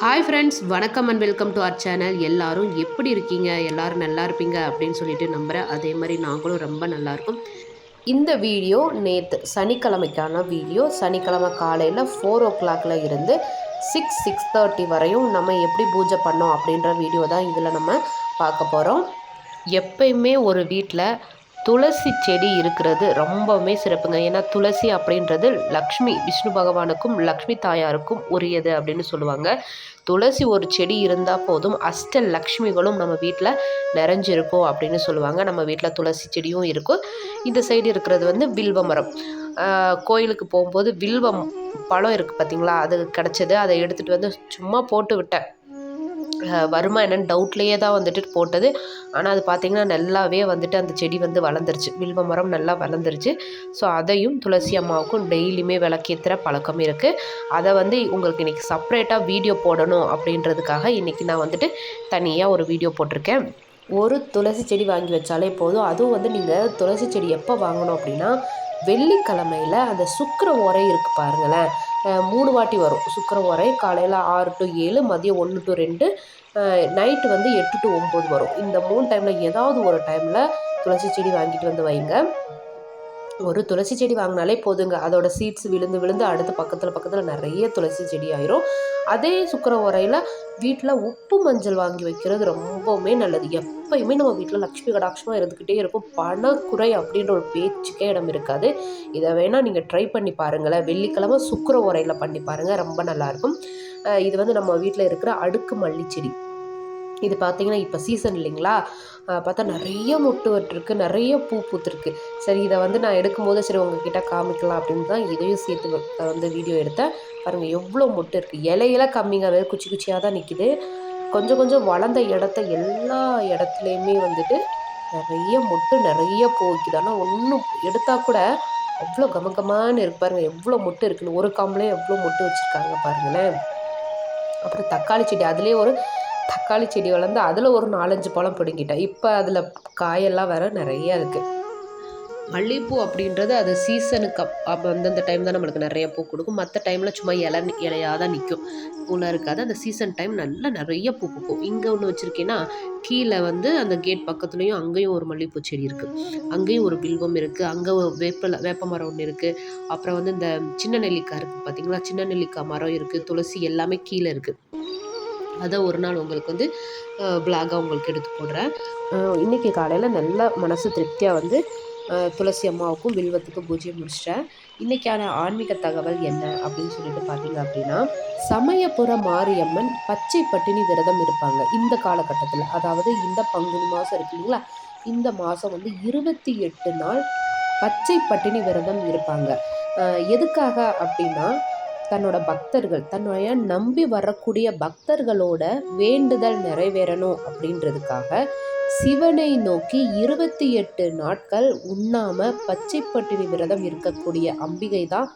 Hi friends வணக்கம் and welcome to our channel எல்லாரும் எப்படி இருக்கீங்க? எல்லாரும் நல்லா இருப்பீங்க அப்படின்னு சொல்லிட்டு நம்புகிறேன் அதே மாதிரி நாங்களும் ரொம்ப நல்லா இருக்கோம். இந்த வீடியோ நேற்று சனிக்கிழமைக்கான வீடியோ. சனிக்கிழமை காலையில் ஃபோர் ஓ கிளாக்ல இருந்து சிக்ஸ் சிக்ஸ் தேர்ட்டி வரையும் நம்ம எப்படி பூஜை பண்ணோம் அப்படின்ற வீடியோ தான் இதில் நம்ம பார்க்க போகிறோம் எப்பயுமே ஒரு வீட்டில் துளசி செடி இருக்கிறது. ரொம்பவுமே சிறப்புங்க. ஏன்னா துளசி அப்படின்றது லக்ஷ்மி விஷ்ணு பகவானுக்கும் லக்ஷ்மி தாயாருக்கும் உரியது அப்படின்னு சொல்லுவாங்க. துளசி ஒரு செடி இருந்தால் போதும் அஷ்ட லக்ஷ்மிகளும் நம்ம வீட்டில் நிறைஞ்சிருக்கும் அப்படின்னு சொல்லுவாங்க. நம்ம வீட்டில் துளசி செடியும் இருக்கும். இந்த சைடு இருக்கிறது வந்து வில்வ மரம். கோயிலுக்கு போகும்போது வில்வம் பழம் இருக்குது பார்த்தீங்களா அது கிடச்சது. அதை எடுத்துகிட்டு வந்து சும்மா போட்டு விட்டேன். வருமா என்னன்னு டவுட்லேயே தான் வந்துட்டு போட்டது. ஆனால் அது பார்த்திங்கன்னா நல்லாவே வந்துட்டு அந்த செடி வந்து வளர்ந்துருச்சு. வில்வ மரம் நல்லா வளர்ந்துருச்சு. ஸோ அதையும் துளசி அம்மாவுக்கும் டெய்லியுமே விளக்கேற்றுற பழக்கம் இருக்குது அதை வந்து உங்களுக்கு இன்றைக்கி செப்ரேட்டாக வீடியோ போடணும் அப்படின்றதுக்காக இன்றைக்கி நான் வந்துட்டு தனியாக ஒரு வீடியோ போட்டிருக்கேன். ஒரு துளசி செடி வாங்கி வச்சாலே போதும். அதுவும் வந்து நீங்கள் துளசி செடி எப்போ வாங்கணும் அப்படின்னா வெள்ளிக்கிழமையில் அந்த சுக்கிர ஓரை இருக்குது பாருங்களேன். மூணு வாட்டி வரும். சுக்கிர வரை காலையில் ஆறு டு ஏழு மதியம் ஒன்று டு ரெண்டு நைட்டு வந்து எட்டு டு ஒம்பது வரும். இந்த மூணு டைமில் ஏதாவது ஒரு டைமில் துளசி செடி வாங்கிட்டு வந்து வைங்க. ஒரு துளசி செடி வாங்கினாலே போதுங்க. அதோட சீட்ஸ் விழுந்து விழுந்து அடுத்து பக்கத்தில் பக்கத்தில் நிறைய துளசி செடி ஆயிரும். அதே சுக்கர உரையில் வீட்டில் உப்பு மஞ்சள் வாங்கி வைக்கிறது ரொம்பவுமே நல்லது. எப்பயுமே நம்ம வீட்டில் லக்ஷ்மி கடாட்சமாக இருந்துக்கிட்டே இருக்கும். பணக்குறை அப்படின்ற ஒரு பேச்சுக்கே இடம் இருக்காது. இதை வேணால் நீங்கள் ட்ரை பண்ணி பாருங்களேன். வெள்ளிக்கிழமை சுக்கர உரையில் பண்ணி பாருங்கள் ரொம்ப நல்லாயிருக்கும் இது வந்து நம்ம வீட்டில் இருக்கிற அடுக்கு மல்லி செடி இது பார்த்தீங்கன்னா இப்போ சீசன் இல்லைங்களா? பார்த்தா நிறைய மொட்டு வட்டிருக்கு நிறைய பூ பூத்துருக்கு. சரி இதை வந்து நான் எடுக்கும்போது சரி உங்ககிட்ட காமிக்கலாம் அப்படின்னு தான் இதையும் சேர்த்து வந்து வீடியோ எடுத்தேன். பாருங்கள் எவ்வளோ மொட்டு இருக்குது இலையெல்லாம் கம்மிங்க வேறு குச்சி குச்சியாக தான் நிற்கிது கொஞ்சம் கொஞ்சம் வளர்ந்த இடத்த எல்லா இடத்துலையுமே வந்துட்டு நிறைய மொட்டு நிறைய பூ வைக்குது. ஆனால் ஒன்றும் எடுத்தால் கூட அவ்வளோ கமகமான்னு இருக்கு. பாருங்கள் எவ்வளோ மொட்டு இருக்குன்னு. ஒரு காம்பளே எவ்வளோ மொட்டு வச்சுருக்காங்க பாருங்களேன். அப்புறம் தக்காளி செடி அதுலேயே ஒரு தக்காளி செடி வளர்ந்து அதில் ஒரு நாலஞ்சு பழம் பிடுங்கிட்டேன் இப்போ அதில் காயெல்லாம் வேற நிறைய இருக்குது மல்லிகைப்பூ அப்படின்றது அது சீசனுக்கு அப் அப்போ அந்தந்த டைம் தான் நம்மளுக்கு நிறைய பூ கொடுக்கும். மற்ற டைமில் சும்மா இலை இலையாக தான் நிற்கும் பூலாம் இருக்காது. அந்த சீசன் டைம் நல்லா நிறைய பூ பூக்கும். இங்கே ஒன்று வச்சுருக்கேன்னா கீழே வந்து அந்த கேட் பக்கத்துலேயும் அங்கேயும் ஒரு மல்லிகைப்பூ செடி இருக்குது அங்கேயும் ஒரு பில்வம் இருக்குது அங்கே ஒரு வேப்ப வேப்ப மரம் ஒன்று இருக்குது அப்புறம் வந்து இந்த சின்ன நெல்லிக்காய் இருக்குது பார்த்தீங்களா சின்ன நெல்லிக்காய் மரம் இருக்குது துளசி எல்லாமே கீழே இருக்குது அதை ஒரு நாள் உங்களுக்கு வந்து பிளாகாக உங்களுக்கு எடுத்து போடுறேன். இன்றைக்கி காலையில் நல்ல மனசு திருப்தியாக வந்து துளசி அம்மாவுக்கும் வில்வத்துக்கும் பூஜையை முடிச்சிட்டேன். இன்றைக்கான ஆன்மீக தகவல் என்ன அப்படின்னு சொல்லிட்டு பார்த்தீங்க அப்படின்னா சமயபுர மாரியம்மன் பச்சை பட்டினி விரதம் இருப்பாங்க இந்த காலகட்டத்தில். அதாவது இந்த பங்குனி மாதம் இருக்கு இல்லைங்களா? இந்த மாதம் வந்து இருபத்தி எட்டு நாள் பச்சை பட்டினி விரதம் இருப்பாங்க. எதுக்காக அப்படின்னா தன்னோட பக்தர்கள் தன்னுடைய நம்பி வரக்கூடிய பக்தர்களோட வேண்டுதல் நிறைவேறணும் அப்படின்றதுக்காக சிவனை நோக்கி இருபத்தி எட்டு நாட்கள் உண்ணாம பச்சைப்பட்டினி விரதம் இருக்கக்கூடிய அம்பிகை தான்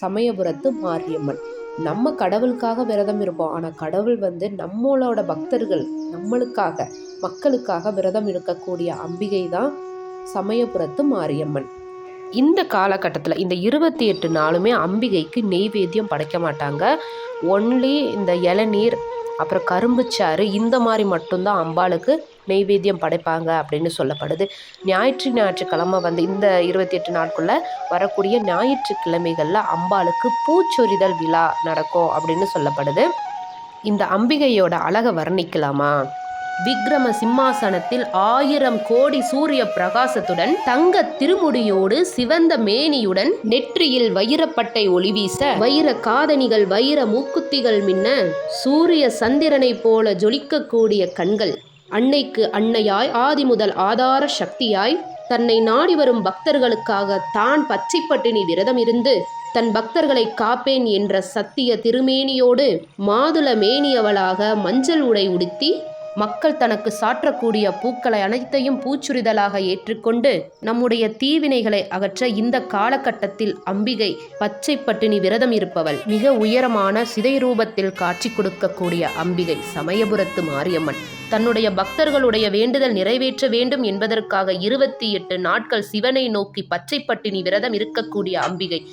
சமயபுரத்து மாரியம்மன். நம்ம கடவுளுக்காக விரதம் இருப்போம். ஆனால் கடவுள் வந்து நம்மளோட பக்தர்கள் நம்மளுக்காக மக்களுக்காக விரதம் இருக்கக்கூடிய அம்பிகை தான் சமயபுரத்து மாரியம்மன். இந்த காலகட்டத்தில் இந்த இருபத்தி எட்டு நாளுமே அம்பிகைக்கு நெய்வேத்தியம் படைக்க மாட்டாங்க. ஒன்லி இந்த இளநீர் அப்புறம் கரும்புச்சாறு இந்த மாதிரி மட்டும்தான் அம்பாளுக்கு நெய்வேத்தியம் படைப்பாங்க அப்படின்னு சொல்லப்படுது. ஞாயிற்று ஞாயிற்றுக்கிழமை வந்து இந்த இருபத்தி எட்டு நாட்குள்ள வரக்கூடிய ஞாயிற்றுக்கிழமைகளில் அம்பாளுக்கு பூச்சொரிதல் விழா நடக்கும் அப்படின்னு சொல்லப்படுது. இந்த அம்பிகையோட அழகை வர்ணிக்கலாமா? விக்ரம சிம்மாசனத்தில் ஆயிரம் கோடி சூரிய பிரகாசத்துடன் தங்க திருமுடியோடு சிவந்த மேனியுடன் நெற்றியில் வைரப்பட்டை ஒளி வீச வைர காதணிகள் வைர மூக்குத்திகள் மின்ன சூரிய சந்திரனைப் போல ஜொலிக்கக்கூடிய கண்கள். அன்னைக்கு அன்னையாய் ஆதி முதல் ஆதார சக்தியாய் தன்னை நாடி வரும் பக்தர்களுக்காக தான் பச்சை பட்டினி விரதம் இருந்து தன் பக்தர்களை காப்பேன் என்ற சத்திய திருமேனியோடு மாதுள மேனியவளாக மஞ்சள் உடை உடுத்தி மக்கள் தனக்கு சாற்றக்கூடிய பூக்களை அனைத்தையும் பூச்சுரிதலாக ஏற்றுக்கொண்டு நம்முடைய தீவினைகளை அகற்ற இந்த காலகட்டத்தில் அம்பிகை பச்சை பட்டினி விரதம் இருப்பவள். மிக உயரமான சிதை ரூபத்தில் காட்சி கொடுக்கக்கூடிய அம்பிகை சமயபுரத்து மாரியம்மன். தன்னுடைய பக்தர்களுடைய வேண்டுதல் நிறைவேற்ற வேண்டும் என்பதற்காக இருபத்தி எட்டு நாட்கள் சிவனை நோக்கி பச்சை பட்டினி விரதம் இருக்கக்கூடிய அம்பிகை.